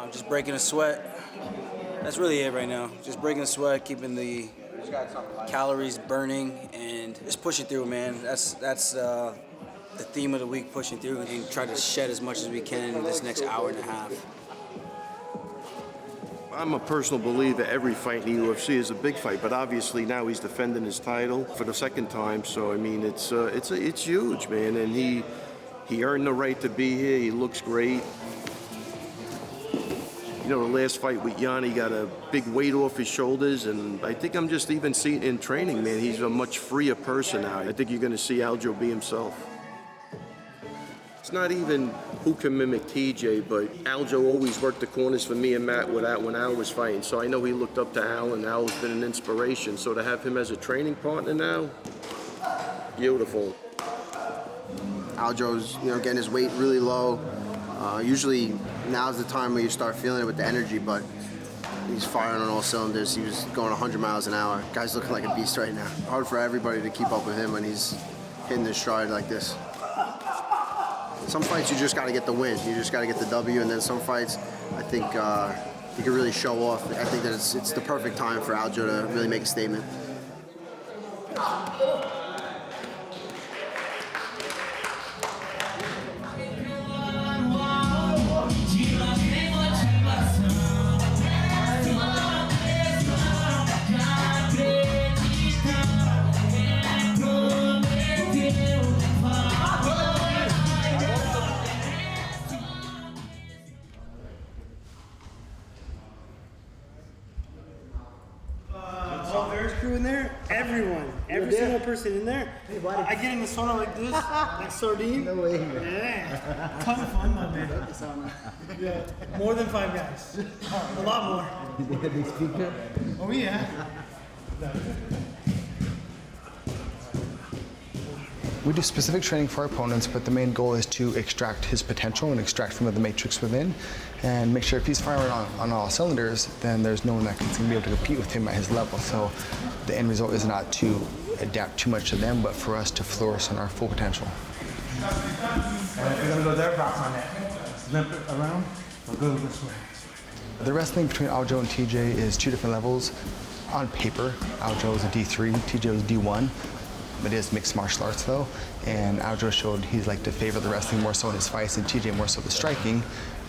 Um, just breaking a sweat. That's really it right now. Just breaking a sweat, keeping the calories burning, and just pushing through, man. That's that's uh, the theme of the week: pushing through and try to shed as much as we can in this next hour and a half. I'm a personal believer every fight in the UFC is a big fight, but obviously now he's defending his title for the second time. So I mean, it's uh, it's it's huge, man, and he he earned the right to be here. He looks great. You know, the last fight with Yanni got a big weight off his shoulders, and I think I'm just even seeing in training, man, he's a much freer person now. I think you're going to see Aljo be himself. It's not even who can mimic TJ, but Aljo always worked the corners for me and Matt when Al was fighting. So I know he looked up to Al, and Al's been an inspiration. So to have him as a training partner now, beautiful. Aljo's, you know, getting his weight really low. Uh, usually now's the time where you start feeling it with the energy, but he's firing on all cylinders. He was going 100 miles an hour. Guy's looking like a beast right now. Hard for everybody to keep up with him when he's hitting his stride like this. Some fights you just got to get the win. You just got to get the W, and then some fights, I think uh, you can really show off. I think that it's, it's the perfect time for Aljo to really make a statement. Crew in there, everyone, every single person in there. I get in the sauna like this, like sardine. No way. Yeah, ton of fun, my man. Yeah, more than five guys, a lot more. Big speaker. Oh yeah. We do specific training for our opponents, but the main goal is to extract his potential and extract from the matrix within and make sure if he's firing on, on all cylinders, then there's no one that can be able to compete with him at his level. So the end result is not to adapt too much to them, but for us to flourish on our full potential. We're gonna go box on that. Limp it around, go this way. The wrestling between Aljo and TJ is two different levels. On paper, Aljo is a D3, TJ is D1. But It is mixed martial arts though, and Aljo showed he's like to favor the wrestling more so in his fights, and TJ more so the striking.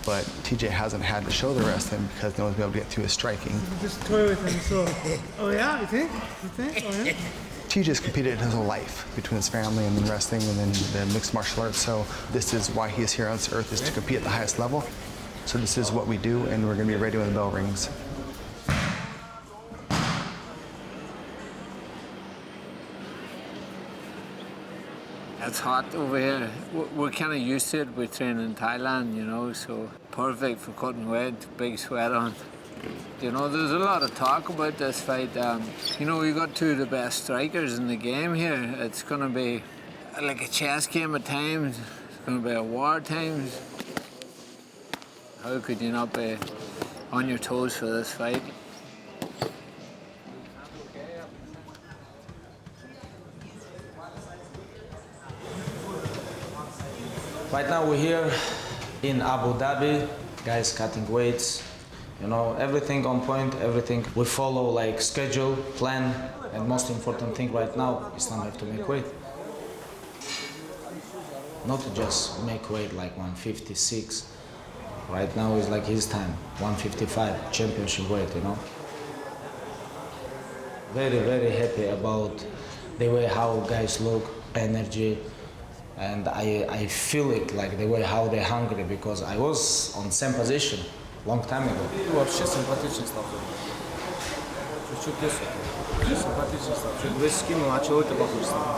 But TJ hasn't had to show the wrestling because no one's been able to get through his striking. Just toy with him. So, oh yeah, you think? You think? Oh yeah. TJ's competed his whole life between his family and then wrestling and then the mixed martial arts. So this is why he is here on this earth is to compete at the highest level. So this is what we do, and we're going to be ready when the bell rings. It's hot over here. We're- kind of used to it. We train in Thailand, you know, so perfect for cutting weight, big sweat on. You know, there's a lot of talk about this fight. Um, you know, we got two of the best strikers in the game here. It's going to be like a chess game at times. It's going to be a war at times. How could you not be on your toes for this fight? Right now we're here in Abu Dhabi, guys cutting weights, you know, everything on point, everything. We follow like schedule, plan, and most important thing right now, is Islam have to make weight. Not to just make weight like 156. Right now is like his time, 155, championship weight, you know. Very, very happy about the way how guys look, energy, and I, I feel it like the way how they're hungry because I was on same position long time ago. Вообще симпатичный стал. Чуть-чуть лысый. Симпатичный стал. Чуть вес скинул, а человек похож стал.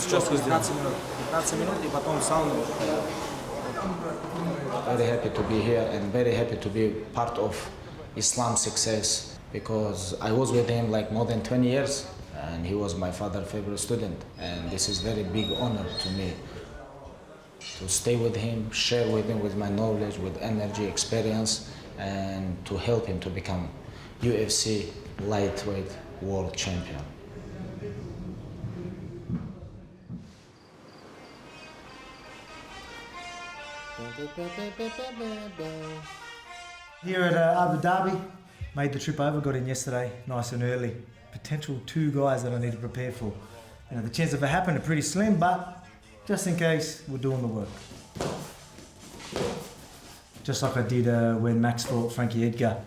Сейчас 15 минут. 15 минут и потом сауна. Very happy to be here and very happy to be part of Islam success because I was with him like more than 20 years and he was my father's favorite student and this is very big honor to me to stay with him, share with him with my knowledge, with energy, experience and to help him to become UFC lightweight world champion. Here at uh, Abu Dhabi, made the trip over, got in yesterday, nice and early. Potential two guys that I need to prepare for. You know, the chances of it happening are pretty slim, but just in case, we're doing the work. Just like I did uh, when Max fought Frankie Edgar.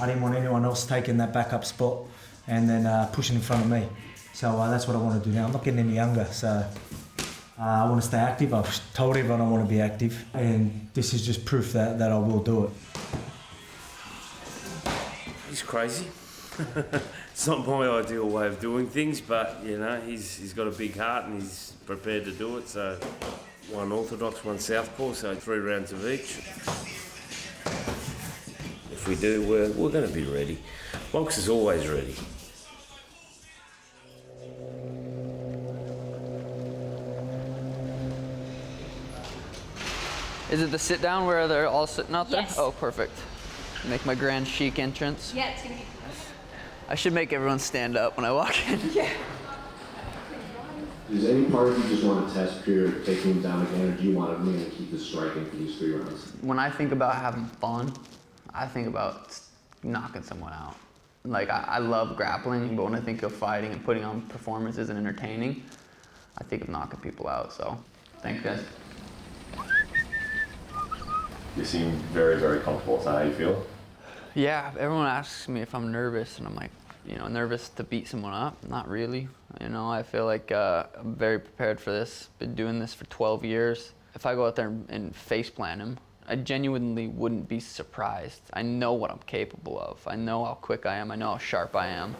I didn't want anyone else taking that backup spot and then uh, pushing in front of me. So uh, that's what I want to do now. I'm not getting any younger, so uh, I want to stay active. I've told everyone I want to be active, and this is just proof that, that I will do it. He's crazy. it's not my ideal way of doing things, but you know, he's he's got a big heart and he's prepared to do it. So, one orthodox, one southpaw, so three rounds of each. If we do, we're, we're going to be ready. Box is always ready. Is it the sit down where they're all sitting out there? Yes. Oh, perfect. Make my grand chic entrance. Yeah, it's gonna be. I should make everyone stand up when I walk in. Yeah. Does any part of you just want to test pure taking him down again, or do you want to mainly keep the striking for these three rounds? When I think about having fun, I think about knocking someone out. Like, I, I love grappling, but when I think of fighting and putting on performances and entertaining, I think of knocking people out. So, thanks, guys. You seem very, very comfortable. Is that how you feel? Yeah, everyone asks me if I'm nervous, and I'm like, you know, nervous to beat someone up. Not really. You know, I feel like uh, I'm very prepared for this. Been doing this for 12 years. If I go out there and, face plant him, I genuinely wouldn't be surprised. I know what I'm capable of. I know how quick I am. I know how sharp I am.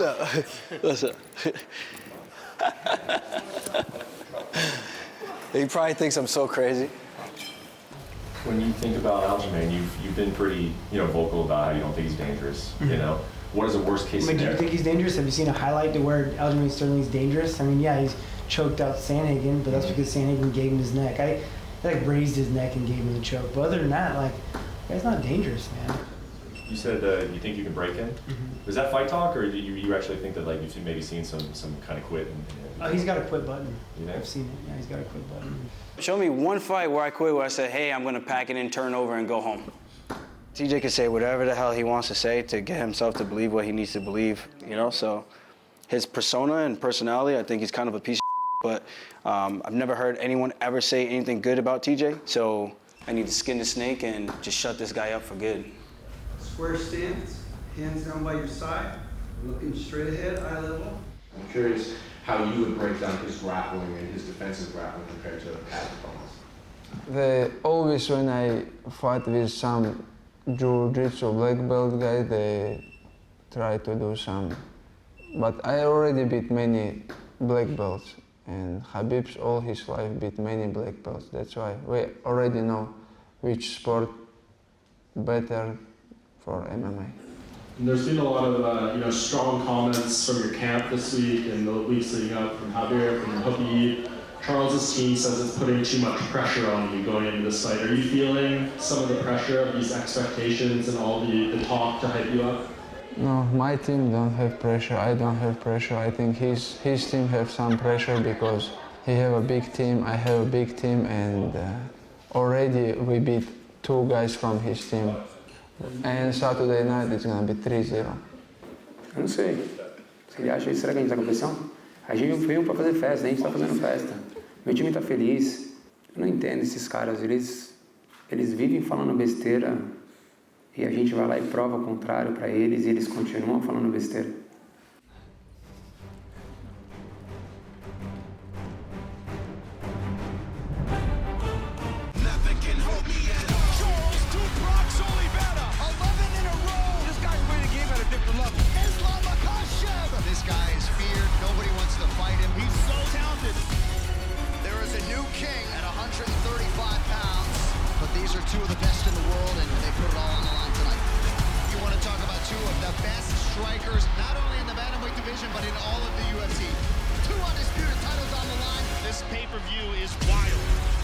What's up? What's up? he probably thinks I'm so crazy. When you think about Aljamain, you've you've been pretty, you know, vocal about how you don't think he's dangerous. You mm-hmm. know, what is the worst case I mean, do you think he's dangerous? Have you seen a highlight to where Aljamain Sterling's dangerous? I mean, yeah, he's choked out Sanhagen, but that's mm-hmm. because Sanhagen gave him his neck. I, I like raised his neck and gave him the choke. But other than that, like, guy's not dangerous, man. You said uh, you think you can break him. Is that fight talk, or do you, you actually think that like you've maybe seen some some kind of quit? And, Oh, he's got a quit button. You know? I've seen it. Yeah, he's got a quit button. Show me one fight where I quit where I said, hey, I'm gonna pack it in, turn over, and go home. TJ can say whatever the hell he wants to say to get himself to believe what he needs to believe, you know? So his persona and personality, I think he's kind of a piece of but um, I've never heard anyone ever say anything good about TJ. So I need to skin the snake and just shut this guy up for good. Square stance, hands down by your side, looking straight ahead, eye level. I'm curious how you would break down his grappling and his defensive grappling compared to past opponents. The always when I fight with some jiu-jitsu black belt guy, they try to do some. But I already beat many black belts, and Habib's all his life beat many black belts. That's why we already know which sport better for MMA. And there's been a lot of uh, you know strong comments from your camp this week and the weeks leading up from Javier, from Hookie. Charles's team says it's putting too much pressure on you going into this fight. Are you feeling some of the pressure of these expectations and all the, the talk to hype you up? No, my team don't have pressure. I don't have pressure. I think his his team have some pressure because he have a big team. I have a big team, and uh, already we beat two guys from his team. And Saturday night it's gonna be 3-0. Eu não sei. Se ele acha, será que a gente tá com pressão? A gente veio pra fazer festa, a gente tá fazendo festa. Meu time tá feliz. Eu não entendo esses caras, eles, eles vivem falando besteira e a gente vai lá e prova o contrário pra eles e eles continuam falando besteira. Two of the best in the world, and they put it all on the line tonight. You want to talk about two of the best strikers, not only in the bantamweight division, but in all of the UFC. Two undisputed titles on the line. This pay-per-view is wild.